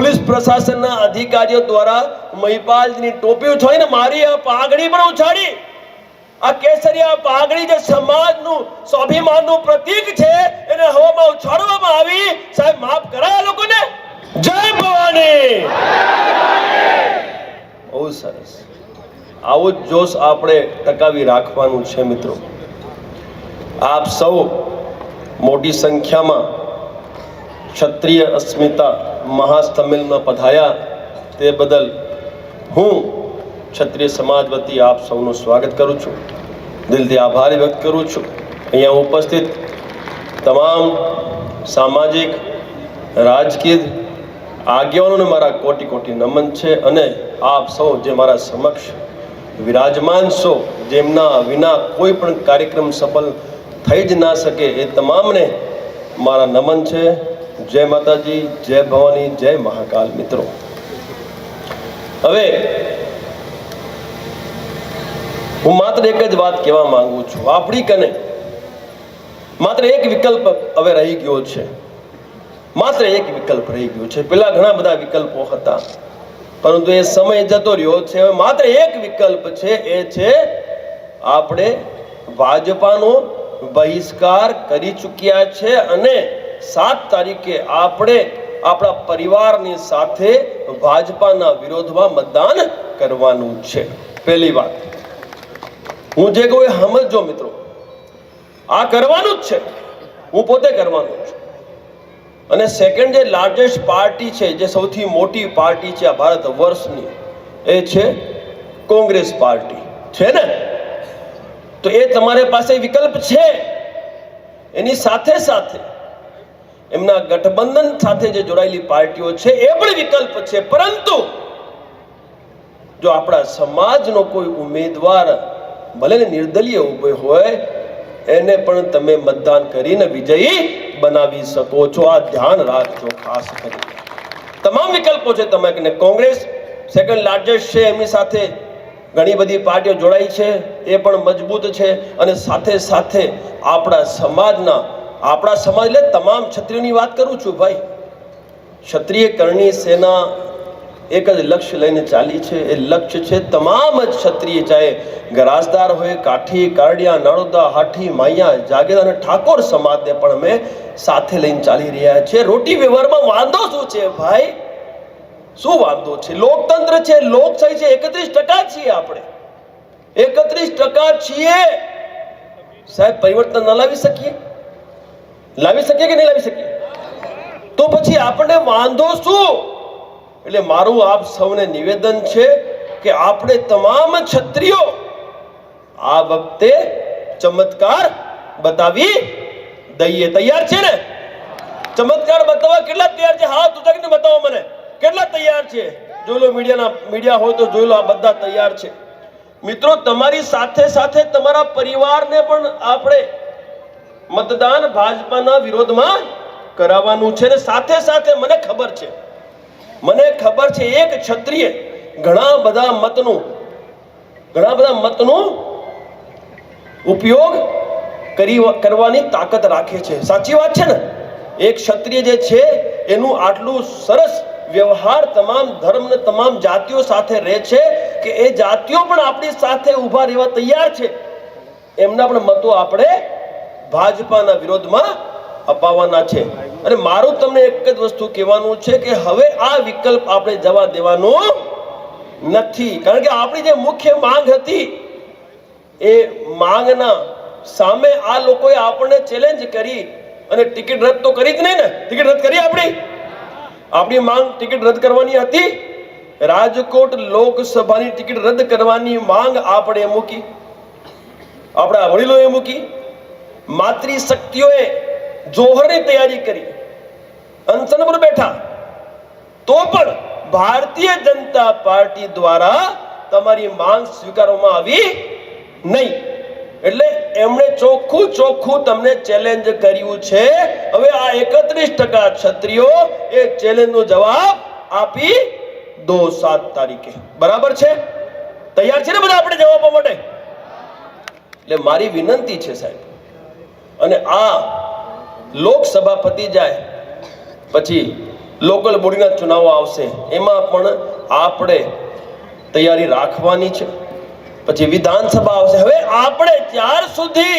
Police પ્રશાસનના અધિકારીઓ દ્વારા મહિપાલની ટોપી ઉછાળીને મારી આ પાઘડી પણ ઉછાળી. આ કેસરિયા પાઘડી જે સમાજનું સ્વાભિમાનનું પ્રતીક છે, એને હવામાં ઉછાળવામાં આવી. સાહેબ, માફ કરાય લોકોને. જય ભવાની. બહુ સરસ. આવો જ જોશ આપણે ટકાવી રાખવાનું છે મિત્રો. આપ સૌ મોટી સંખ્યામાં ક્ષત્રિય અસ્મિતા મહાસ્તમિલમાં પધાયા તે બદલ હું ક્ષત્રિય સમાજ વતી આપ સૌનું સ્વાગત કરું છું. દિલથી આભાર વ્યક્ત કરું છું. અહીંયા ઉપસ્થિત તમામ સામાજિક, રાજકીય આગેવાનોને મારા કોટી કોટી નમન છે અને આપ સૌ જે મારા સમક્ષ વિરાજમાન છો, જેમના વિના કોઈ પણ કાર્યક્રમ સફળ થઈ જ ના શકે એ તમામને મારા નમન છે. જય માતાજી, જય ભવાની, જય મહાકાલ મિત્રો. હવે, હું માત્ર એક જ વાત કહેવા માંગુ છું, આપણી કને માત્ર એક વિકલ્પ હવે રહી ગયો છે. માત્ર એક વિકલ્પ રહી ગયો છે. પેલા ઘણા બધા વિકલ્પો હતા. પરંતુ એ સમય જતો રહ્યો છે. હવે માત્ર એક વિકલ્પ છે, એ છે આપણે ભાજપાનો બહિષ્કાર કરી ચૂક્યા છે અને સાત તારીખે આપણે આપણા પરિવારની સાથે ભાજપાના વિરોધમાં મતદાન કરવાનું છે. પહેલી વાત. હું જે કહું એ સમજજો મિત્રો. આ કરવાનું જ છે. હું પોતે કરવાનું છું. અને સેકન્ડ જે લાર્જેસ્ટ પાર્ટી છે, જે સૌથી મોટી પાર્ટી છે આ ભારત વર્ષની, એ છે કોંગ્રેસ પાર્ટી. છે ને? તો એ તમારી પાસે વિકલ્પ છે. એની સાથે સાથે એમના ગઠબંધન સાથે જે જોડાયેલી પાર્ટીઓ છે, એ પણ વિકલ્પ છે. પરંતુ જો આપણા સમાજનો કોઈ ઉમેદવાર ભલે નિર્દલીય ઊભો હોય, એને પણ તમે મતદાન કરીને વિજયી બનાવી શકો છો. આ ધ્યાન રાખજો ખાસ કરીને. તમામ વિકલ્પો છે તમે કે કોંગ્રેસ સેકન્ડ લાર્જેસ્ટ છે, એમની સાથે ઘણી બધી પાર્ટીઓ જોડાઈ છે, એ પણ મજબૂત છે. અને સાથે સાથે આપણા સમાજના આપણા સમાજ એટલે તમામ ક્ષત્રિયની વાત કરું છું, ભાઈ. ક્ષત્રિય કરણી સેના એક જ લક્ષ્ય લઈને ચાલી છે. એ લક્ષ્ય છે તમામ જ ક્ષત્રિય, ચાહે ગરાસદાર હોય, કાઠી, કારડિયા નળોદા હાઠી, માયા, જાગીર અને ઠાકોર સમાજને પણ અમે સાથે લઈને ચાલી રહ્યા છે રોટી વ્યવહારમાં વાંધો શું છે, ભાઈ? શું વાંધો છે? લોકતંત્ર છે, લોકશાહી છે, એકત્રીસ ટકા છીએ આપણે. એકત્રીસ ટકા છીએ. સાહેબ, પરિવર્તન ન લાવી શકીએ? લાવી શકીએ કે નહીં લાવી શકીએ? તો પછી આપણને વાંધો શું? એટલે મારું આપ સૌને નિવેદન છે કે આપણે તમામ છત્રીઓ આ વખતે ચમત્કાર બતાવી દઈએ. તૈયાર છે ને? ચમત્કાર બતાવવા કેટલા તૈયાર છે? હા તું બતાવો મને. કેટલા તૈયાર છે? જોઈ લો મીડિયાના, મીડિયા હોય તો જોઈ લો આ બધા તૈયાર છે. મિત્રો, તમારી સાથે સાથે તમારા પરિવારને પણ આપણે મતદાન ભાજપાના વિરોધમાં કરાવવાનું છે ને સાથે સાથે મને ખબર છે. મને ખબર છે એક ક્ષત્રિય ઘણા બધા મતનું, ઘણા બધા મતનો ઉપયોગ કરી કરવાની તાકાત રાખે છે. સાચી વાત છે ને? એક ક્ષત્રિય જે છે, એનું આટલું સરસ વ્યવહાર તમામ ધર્મ ને તમામ જાતિઓ સાથે રહે છે કે એ જાતિઓ પણ આપણી સાથે ઊભા રહેવા તૈયાર છે. એમના પણ મતો આપણે ભાજપાના વિરોધમાં અપાવવાના છે. અને મારું તમને એક જ વસ્તુ કહેવાનું છે કે હવે આ વિકલ્પ આપણે જવા દેવાનો નથી. કારણ કે આપણી જે મુખ્ય માંગ હતી, એ માંગના સામે આ લોકોએ આપણને ચેલેન્જ કરી અને ટિકિટ રદ તો કરી જ નહીં ને? ટિકિટ રદ કરી આપણી? આપણી માંગ ટિકિટ રદ કરવાની હતી. રાજકોટ લોકસભાની ટિકિટ રદ કરવાની માંગ આપણે મૂકી. આપણા વડીલોએ મૂકી. માતૃશક્તિઓએ જોહરની તૈયારી કરી. અનશન પર બેઠા. તો પણ ભારતીય જનતા પાર્ટી દ્વારા તમારી માંગ સ્વીકારવામાં આવી નહીં. એટલે એમણે ચોખ્ખું ચોખ્ખું તમને ચેલેન્જ કર્યું છે. હવે આ એકત્રીસ ટકા ક્ષત્રિયો એ ચેલેન્જનો જવાબ આપી દો સાત તારીખે. બરાબર છે? તૈયાર છે ને બધા આપણે જવાબ માટે? એટલે મારી વિનંતી છે સાહેબ. અને આ લોકસભા પતી જાય, પછી લોકલ બોડીના ચુનાવો આવશે, એમાં પણ આપણે તૈયારી રાખવાની છે. પછી વિધાનસભા આવશે. હવે આપણે ત્યાર સુધી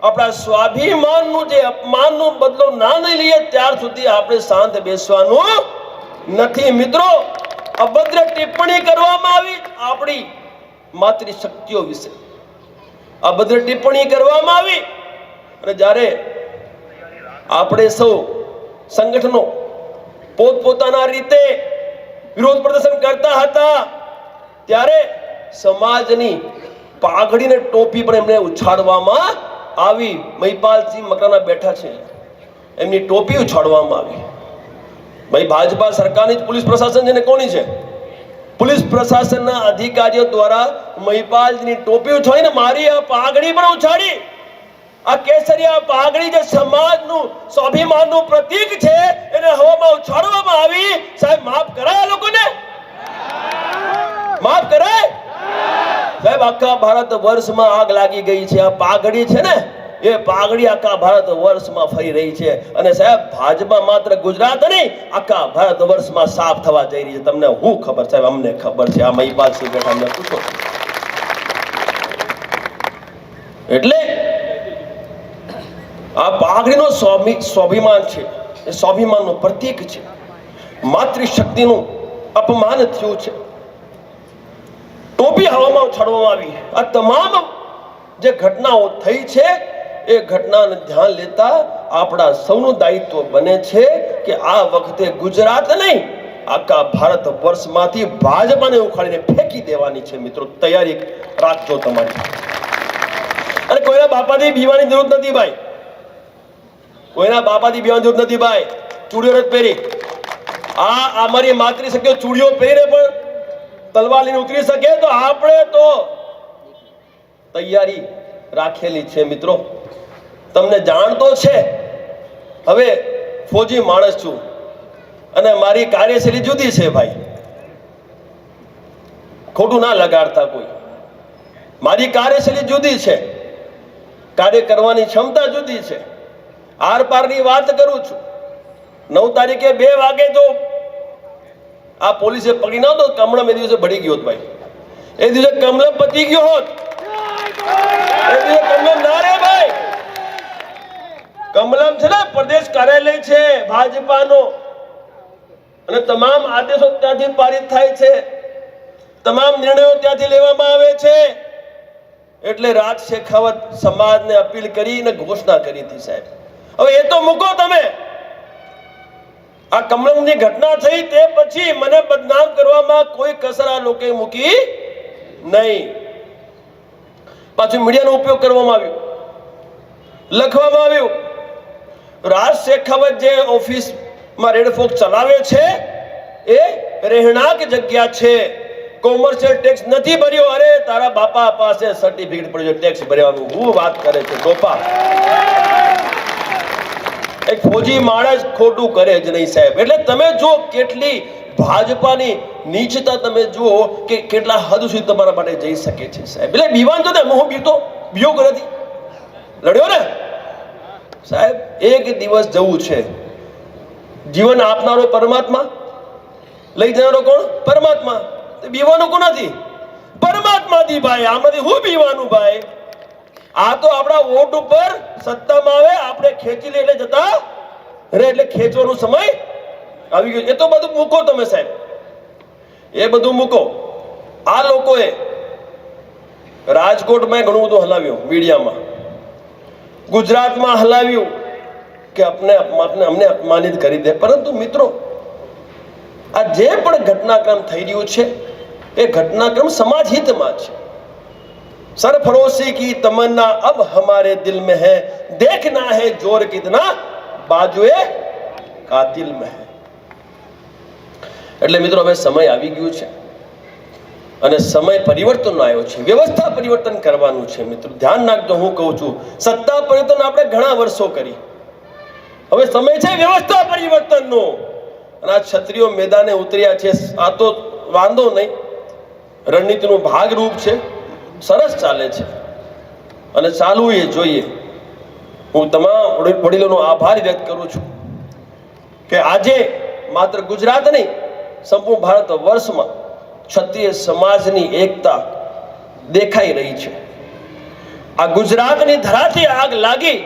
આપણા સ્વાભિમાનનું જે અપમાનનો બદલો ના નહીં લઈએ, ત્યાર સુધી આપણે શાંત બેસવાનું નથી. મિત્રો, અભદ્ર ટિપ્પણી કરવામાં આવી. આપણી માતૃશક્તિઓ વિશે અભદ્ર ટિપ્પણી કરવામાં આવી. અને જ્યારે આપણે સૌ સંગઠનો પોતપોતાના રીતે વિરોધ પ્રદર્શન કરતા હતા, ત્યારે સમાજની પાઘડીને ટોપી પણ એમને ઉછાળવામાં આવી. મહિપાલસિંહ મકરાના બેઠા છે. એમની ટોપી ઉછાળવામાં આવી. ભાઈ, ભાજપા સરકારની જ પોલીસ પ્રશાસન છે ને કોની છે? પોલીસ પ્રશાસનના અધિકારીઓ દ્વારા મહિપાલજીની ટોપી ઉછાળીને મારી આ પાઘડી પણ ઉછાળી. આ કેસરિયા પાઘડી જે સમાજનું સ્વાભિમાનનું પ્રતીક છે, એને હવામાં ઉછાળવામાં આવી. સાહેબ, માફ કરાય લોકોને? માફ કરાય? સાહેબ, આખા ભારત વર્ષમાં આગ લાગી ગઈ છે. આ પાઘડી છે ને, એ પાઘડી આખા ભારત વર્ષમાં ફરી રહી છે. અને સાહેબ ભાજપા માત્ર ગુજરાત નહીં, આખા ભારત વર્ષમાં સાફ થવા જઈ રહી છે. તમને હું ખબર, સાહેબ, અમને ખબર છે. આ મહિપાલ સિંહ બેઠા, અમને પૂછો એટલે આ પાઘડીનો સ્વાભિ સ્વાભિમાન છે. એ સ્વાભિમાનનું પ્રતીક છે. માતૃશક્તિનું અપમાન થયું છે. ટોપી હવામાં ઉછાડવામાં આવી આ તમામ જે ઘટનાઓ થઈ છે, એ ઘટનાને ધ્યાન લેતા આપણા સૌનું દાયિત્વ બને છે કે આ વખતે ગુજરાત નહીં, આખા ભારત વર્ષમાંથી ભાજપાને ઉખાડીને ફેંકી દેવાની છે મિત્રો. તૈયારી રાખજો તમારી. અને કોઈના બાપાથી બીવાની જરૂર નથી ભાઈ. કોઈના બાપાથી બીવાની જરૂર નથી ભાઈ. ચૂડીઓ નથી પહેરી. આ અમારી માતૃ શક્તિઓ ચૂડીઓ પહેરે પણ તલવાર લઈને ઉતરી શકે તો આપણે તો તૈયારી રાખેલી છે મિત્રો. તમને જાણ તો છે. હવે ફોજી માણસ છું. અને મારી કાર્યશૈલી જુદી છે ભાઈ. ખોટું ના લગાડતા કોઈ. મારી કાર્યશૈલી જુદી છે. કાર્ય કરવાની ક્ષમતા જુદી છે. આર પારની વાત કરું છું. નવ તારીખે બે વાગે તો આ પોલીસે પકડી ના તો કમળમ એ દિવસે ભળી ગયો ભાઈ. એ દિવસે કમલમ પતી ગયો હોત. એ દિવસે કમલમ ના રે ભાઈ. કમલમ છે ને પ્રદેશ કાર્યાલય છે, ભાજપાનો. અને તમામ આદેશો ત્યાંથી પારિત થાય છે. તમામ નિર્ણયો ત્યાંથી લેવામાં આવે છે. એટલે રાજ શેખાવત સમાજને અપીલ કરીને ઘોષણા કરી હતી સાહેબ. હવે એ તો મૂકો તમે. આ કમલમની ઘટના થઈ તે પછી મને બદનામ કરવામાં કોઈ કસર આ લોકોએ મૂકી નહીં. પાછું મીડિયાનો ઉપયોગ કરવામાં આવ્યો. લખવામાં આવ્યું, રાજ શેખાવત જે ઓફિસમાં રેડફોક ચલાવે છે, એ રહેણાંક જગ્યા છે. કોમર્શિયલ ટેક્સ નથી ભર્યો. અરે, તારા બાપા પાસે સર્ટિફિકેટ પડ્યો, ટેક્સ ભરવાનું હું વાત કરે છે ડોપા એક ફોજી માણસ ખોટું કરે જ નહીં સાહેબ. એટલે તમે જો કેટલી ભાજપાની નીચતા તમે જુઓ કે કેટલા હદ સુધી તમારા માટે જઈ શકે છે સાહેબ. એટલે બીવાન તો ને હું બીતો બીયો નથી લડ્યો ને? સાહેબ, એક દિવસ જવું છે. જીવન આપનારો પરમાત્મા, લઈ જનારો કોણ? પરમાત્મા. બીવાનું કોનાથી પરમાત્માથી ભાઈ, આમાંથી હું બીવાનું ભાઈ? આ તો આપણા વોટ ઉપર સત્તામાં આવે, આપણે ખેંચી લઈને જતા રે એટલે ખેંચવાનો સમય આવી ગયો. એ તો બધું મૂકો તમે સાહેબ. એ બધું મૂકો. આ લોકોએ રાજકોટમાં ઘણું બધું હલાવ્યું મીડિયામાં. ગુજરાતમાં હલાવ્યું કે અપને અપમાન અમને અપમાનિત કરી દે. પરંતુ મિત્રો, આ જે પણ ઘટનાક્રમ થઈ રહ્યું છે, એ ઘટનાક્રમ સમાજ હિતમાં છે. सरफरोशी की तमन्ना अब हमारे दिल में है देखना है जोर कितना बाजुए कातिल में है એટલે મિત્રો હવે સમય આવી ગયું છે અને સમય પરિવર્તનનો આવ્યો છે વ્યવસ્થા પરિવર્તન કરવાનું છે મિત્રો ધ્યાન રાખજો હું કહું છું સત્તા પરિવર્તન આપણે ઘણા વર્ષો કરી હવે સમય છે વ્યવસ્થા પરિવર્તનનો અને આ ક્ષત્રિયો મેદાને ઉતર્યા છે આ તો વાંધો નહીં રણનીતિનું ભાગરૂપ છે સરસ ચાલે છે. અને ચાલવું એ જોઈએ. હું તમામ વડીલોનો આભાર વ્યક્ત કરું છું કે આજે માત્ર ગુજરાત નહીં, સંપૂર્ણ ભારત વર્ષમાં ક્ષત્રિય સમાજની એકતા દેખાઈ રહી છે. આ ગુજરાતની ધરાથી આગ લાગી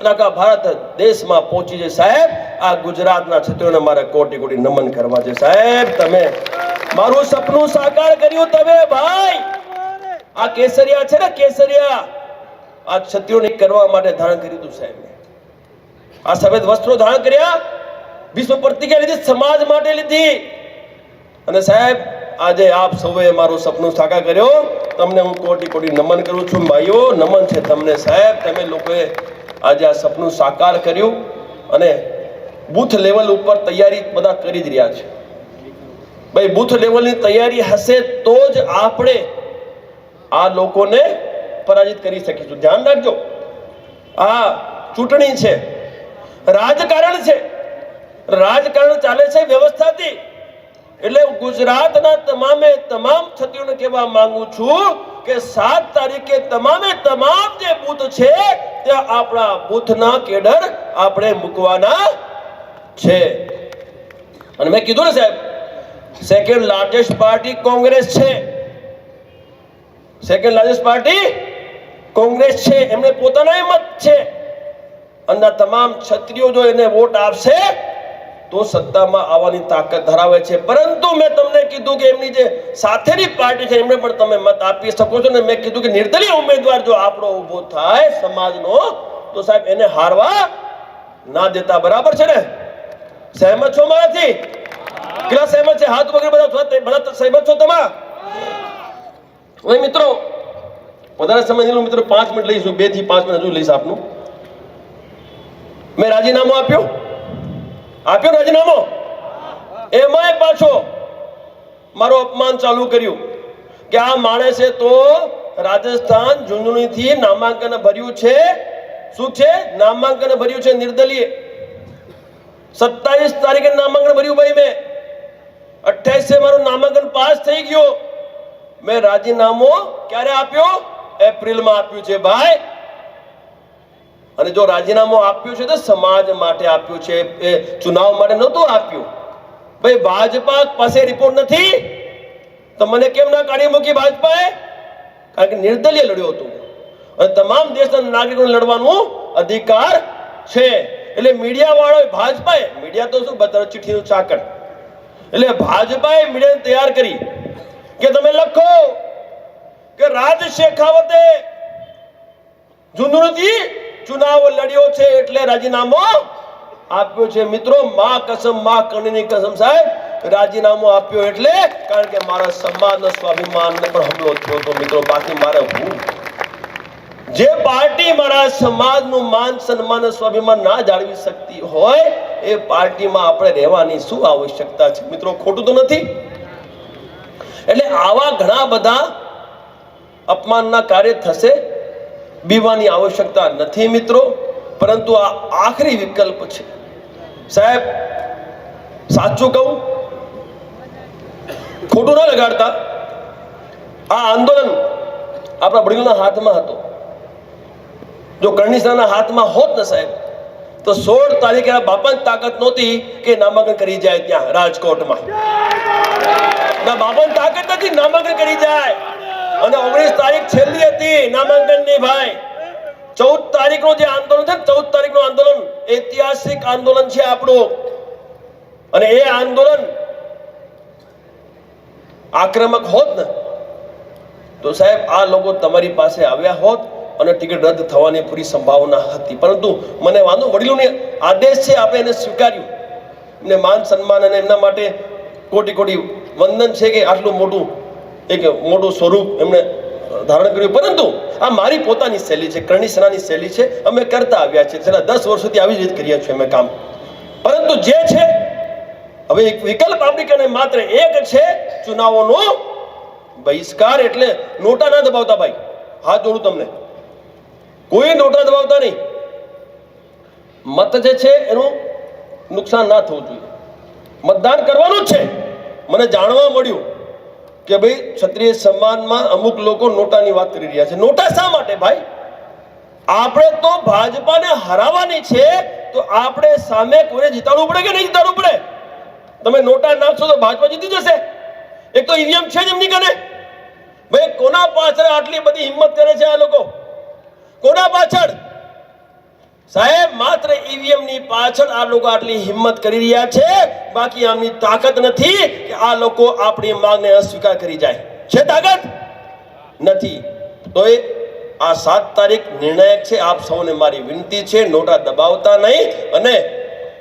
અને આખા ભારત દેશમાં પહોંચી છે. સાહેબ, આ ગુજરાતના ક્ષત્રિયોને મારે કોટી કોટી નમન કરવા છે. સાહેબ, તમે મારું સપનું સાકાર કર્યું તમે, ભાઈ! આ કેસરિયા છે ને, કેસરિયા. આ ક્ષત્રિયોને કરવા માટે ધારણ કર્યું હતું સાહેબ. આ સફેદ વસ્ત્રો ધારણ કર્યા. વિશ્વ પ્રતિજ્ઞા લીધી, સમાજ માટે લીધી. અને સાહેબ, આજે આપ સૌએ મારું સપનું સાકાર કર્યો. તમને હું કોટી કોટી નમન કરું છું. ભાઈઓ, નમન છે તમને સાહેબ. તમે લોકોએ આજે આ સપનું સાકાર કર્યું અને બૂથ લેવલ ઉપર તૈયારી બધા કરી જ રહ્યા છે. ભાઈ, બૂથ લેવલની તૈયારી હશે તો જ આપણે આ લોકોને પરાજિત કરી શકીશું. ધ્યાન રાખજો. આ ચૂંટણી છે. રાજકારણ છે. રાજકારણ ચાલે છે વ્યવસ્થાથી. એટલે ગુજરાતના તમામે તમામ ક્ષત્રિયોને કહેવા માંગુ છું કે સાત તારીખે તમામે તમામ જે બુથ છે, ત્યાં આપણા બુથના કેડર આપણે મૂકવાના છે. અને મેં કીધું ને સાહેબ સેકન્ડ લાર્જેસ્ટ પાર્ટી કોંગ્રેસ છે. સેકન્ડ લાર્જેસ્ટ પાર્ટી કોંગ્રેસ છે એમને પોતાનાય મત છે. અને તમામ ક્ષત્રિયો જો એને વોટ આપશે, તો સત્તામાં આવવાની તાકાત ધરાવે છે. પરંતુ મેં તમને કીધું કે એમની જે સાથેની પાર્ટી છે એમને પણ તમે મત આપી શકો છો. ને મેં કીધું કે નિર્દલીય ઉમેદવાર જો આપણો ઊભો થાય સમાજનો, તો સાહેબ એને હારવા ના દેતા. બરાબર છે ને? સહેમત છો મારાથી? કેટલા સહેમત છે? હાથ વગેરે બધા બધા સહેમત છો તમે હવે મિત્રો, વધારે સમય નહીં મિત્રો, પાંચ મિનિટ લઈશું. બેથી પાંચ મિનિટ હજુ લઈશ આપનું. મેં રાજીનામું આપ્યું? આપ્યો રાજીનામો? એમાંય પાછો મારું અપમાન ચાલુ કર્યું કે આ માણસે તો રાજસ્થાન ઝુંઝુણીથી નામાંકન ભર્યું છે. શું છે? નામાંકન ભર્યું છે નિર્દલીય. સત્તાવીસ તારીખે નામાંકન ભર્યું ભાઈ મેં. અઠ્યાવીસે મારું નામાંકન પાસ થઈ ગયો. મેં રાજીનામું ક્યારે આપ્યો? એપ્રિલમાં આપ્યું છે ભાઈ. અને જો રાજીનામું આપ્યું છે તો સમાજ માટે આપ્યું છે. એ ચુનાવ માટે નહોતું આપ્યું. ભાઈ, ભાજપા પાસે રિપોર્ટ નથી. તો મને કેમ ના કાઢી મૂકી ભાજપાએ? કારણ કે નિર્દલીય લડ્યો હતો. અને તમામ દેશના નાગરિકોને લડવાનું અધિકાર છે. એટલે મીડિયા વાળો ભાજપાએ, મીડિયા તો શું બધા ચિઠ્ઠીનું ચાકર. એટલે ભાજપાએ મીડિયાને તૈયાર કરી. કે તમે લખો કે રાજ શેખાવતે ઝુંઝુણુથી ચુનાવ લડ્યો છે એટલે રાજીનામો આપ્યો છે. મિત્રો, મા કસમ, મા કણીની કસમ સાહેબ, રાજીનામું આપ્યો એટલે કારણ કે મારા સમાજના સ્વાભિમાનને પણ હુમલો થયો હતો મિત્રો, બાકી મારે હું? જે પાર્ટી મારા સમાજનું માન, સન્માન સ્વાભિમાન ના જાળવી શકતી હોય, એ પાર્ટીમાં આપણે રહેવાની શું આવશ્યકતા છે? મિત્રો, ખોટું તો નથી. એટલે આવા ઘણા બધા અપમાનના કાર્ય થશે બીવાની આવશ્યકતા નથી મિત્રો, પરંતુ આ આખરી વિકલ્પ છે. સાહેબ, સાચું કહું? ખોટું ન લગાડતા. આ આંદોલન આપણા વડીલોના હાથમાં હતો. જો કરણીસાના હાથમાં હોત ને સાહેબ, તો સોળ તારીખે આ બાપાની તાકાત નહોતી કે નામાંકન કરી જાય ત્યાં રાજકોટમાં. ના બાપાની તાકાત નથી, નામાંકન કરી જાય. અને ઓગણીસ તારીખ છેલ્લી હતી, નામાંકનની ભાઈ. ચૌદ તારીખનું જે આંદોલન છે ચૌદ તારીખનું આંદોલન ઐતિહાસિક આંદોલન છે આપણું. અને એ આંદોલન આક્રમક હોત ને, તો સાહેબ આ લોકો તમારી પાસે આવ્યા હોત અને ટિકિટ રદ થવાની પૂરી સંભાવના હતી. પરંતુ મને વાંધો, વડીલોને આદેશ છે, આપણે એને સ્વીકાર્યું. એમને માન સન્માન અને એમના માટે કોટી કોટી વંદન છે કે આટલું મોટું, એક મોટું સ્વરૂપ એમણે ધારણ કર્યું. પરંતુ આ મારી પોતાની શૈલી છે, કરણી સેનાની શૈલી છે. અમે કરતા આવ્યા છીએ. છેલ્લા દસ વર્ષોથી આવી જ રીતે કર્યા છીએ અમે કામ. પરંતુ જે છે, હવે એક વિકલ્પ આપણી કને માત્ર એક છે, ચુનાવોનો બહિષ્કાર એટલે નોટા ના દબાવતા ભાઈ. હાથ જોડું તમને. કોઈ નોટા દબાવતા નહીં. મત જે છે, એનું નુકસાન ના થવું જોઈએ. મતદાન કરવાનું જ છે. મને જાણવા મળ્યું કે ભાઈ ક્ષત્રિય સમાજમાં અમુક લોકો નોટાની વાત કરી રહ્યા છે. નોટા શા માટે ભાઈ? આપણે તો ભાજપાને હરાવવાની છે, તો આપણે સામે કોઈને જીતાડવું પડે કે નહીં જીતાડવું પડે? તમે નોટા નાખશો તો ભાજપા જીતી જશે. એક તો ઈવીએમ છે જ એમની કને. ભાઈ, કોના પાછળ આટલી બધી હિંમત કરે છે આ લોકો? કોના પાછળ? સાહેબ, માત્ર ઈવીએમની પાછળ આ લોકો આટલી હિંમત કરી રહ્યા છે. બાકી આમની તાકાત નથી કે આ લોકો આપણી માંગને અસ્વીકાર કરી જાય. છે તાકાત? નથી. તો એ આ સાત તારીખ નિર્ણાયક છે. આપ સૌને મારી વિનંતી છે, નોટા દબાવતા નહીં અને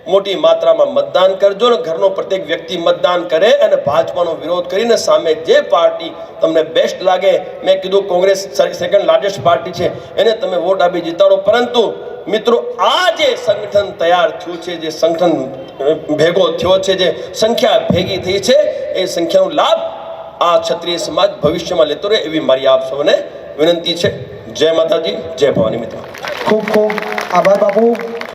મોટી માત્રામાં મતદાન કરજો અને ઘરનો પ્રત્યેક વ્યક્તિ મતદાન કરે અને ભાજપાનો વિરોધ કરીને સામે જે પાર્ટી તમને બેસ્ટ લાગે, મેં કીધું કોંગ્રેસ સેકન્ડ લાર્જેસ્ટ પાર્ટી છે, એને તમે વોટ આપી જીતાડો. પરંતુ મિત્રો, આ જે સંગઠન તૈયાર થયું છે, જે સંગઠન ભેગો થયો છે, જે સંખ્યા ભેગી થઈ છે, એ સંખ્યાનો લાભ આ ક્ષત્રિય સમાજ ભવિષ્યમાં લેતો રહે એવી મારી આપ સૌને વિનંતી છે. જય માતાજી, જય ભવાની મિત્રો. ખૂબ ખૂબ આભાર બાપુ.